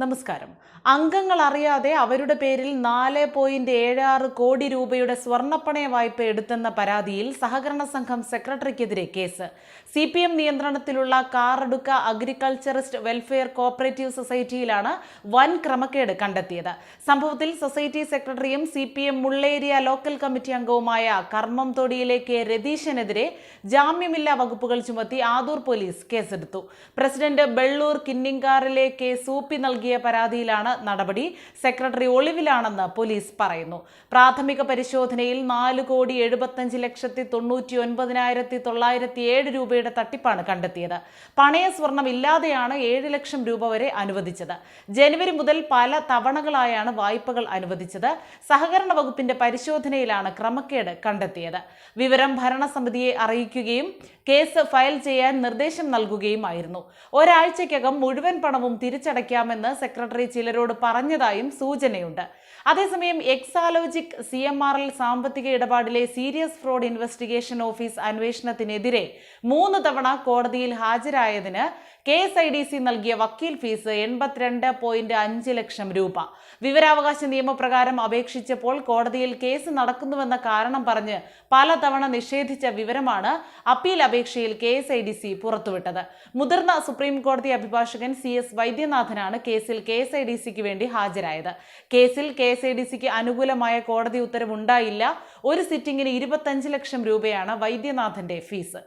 നമസ്കാരം. അംഗങ്ങൾ അറിയാതെ അവരുടെ പേരിൽ നാല് പോയിന്റ് ഏഴ് ആറ് കോടി രൂപയുടെ സ്വർണപ്പണയ വായ്പ എടുത്തെന്ന പരാതിയിൽ സഹകരണ സംഘം സെക്രട്ടറിക്കെതിരെ കേസ്. സി പി എം നിയന്ത്രണത്തിലുള്ള കാറടുക്ക അഗ്രികൾച്ചറിസ്റ്റ് വെൽഫെയർ കോപ്പറേറ്റീവ് സൊസൈറ്റിയിലാണ് വൻ ക്രമക്കേട് കണ്ടെത്തിയത്. സംഭവത്തിൽ സൊസൈറ്റി സെക്രട്ടറിയും C P M Mulleria local committee അംഗവുമായ കർമ്മം തൊടിയിലെ കെ രതീശനെതിരെ ജാമ്യമില്ലാ വകുപ്പുകൾ ചുമത്തി ആദൂർ പോലീസ് കേസെടുത്തു. പ്രസിഡന്റ് ബെള്ളൂർ കിന്നിങ്കാറിലെ കെ സൂപ്പി നൽകിയ പരാതിയിലാണ് നടപടി. സെക്രട്ടറി ഒളിവിലാണെന്ന് പോലീസ് പറയുന്നു. പ്രാഥമിക പരിശോധനയിൽ നാല് കോടി എഴുപത്തഞ്ച് ലക്ഷത്തി തൊണ്ണൂറ്റി ഒൻപതിനായിരത്തി തൊള്ളായിരത്തി ഏഴ് രൂപയുടെ തട്ടിപ്പാണ് കണ്ടെത്തിയത്. പണയ സ്വർണം ഇല്ലാതെയാണ് ഏഴ് ലക്ഷം രൂപ വരെ അനുവദിച്ചത്. ജനുവരി മുതൽ പല തവണകളായാണ് വായ്പകൾ അനുവദിച്ചത്. സഹകരണ വകുപ്പിന്റെ പരിശോധനയിലാണ് ക്രമക്കേട് കണ്ടെത്തിയത്. വിവരം ഭരണസമിതിയെ അറിയിക്കുകയും കേസ് ഫയൽ ചെയ്യാൻ നിർദ്ദേശം നൽകുകയുമായിരുന്നു. ഒരാഴ്ചയ്ക്കകം മുഴുവൻ പണവും തിരിച്ചടയ്ക്കാമെന്ന് സെക്രട്ടറി ചിലരോട് പറഞ്ഞതായും സൂചനയുണ്ട്. അതേസമയം Exalogic C M R L സാമ്പത്തിക ഇടപാടിലെ സീരിയസ് ഫ്രോഡ് ഇൻവെസ്റ്റിഗേഷൻ ഓഫീസ് അന്വേഷണത്തിനെതിരെ മൂന്ന് തവണ കോടതിയിൽ ഹാജരായതിന് K S I D C നൽകിയ വക്കീൽ ഫീസ് എൺപത്തിരണ്ട് പോയിന്റ് അഞ്ച് ലക്ഷം രൂപ. വിവരാവകാശ നിയമപ്രകാരം അപേക്ഷിച്ചപ്പോൾ കോടതിയിൽ കേസ് നടക്കുന്നുവെന്ന കാരണം പറഞ്ഞ് പലതവണ നിഷേധിച്ച വിവരമാണ് അപ്പീൽ അപേക്ഷയിൽ K S I D C പുറത്തുവിട്ടത്. മുതിർന്ന സുപ്രീം കോടതി അഭിഭാഷകൻ സി എസ് വൈദ്യനാഥനാണ് കേസിൽ കെ എസ് ഐ ഡി സിക്ക് വേണ്ടി ഹാജരായത്. കേസിൽ കെ എസ് ഐ ഡി സിക്ക് അനുകൂലമായ കോടതി ഉത്തരവുണ്ടായില്ല. ഒരു സിറ്റിംഗിന് ഇരുപത്തഞ്ച് ലക്ഷം രൂപയാണ് വൈദ്യനാഥന്റെ ഫീസ്.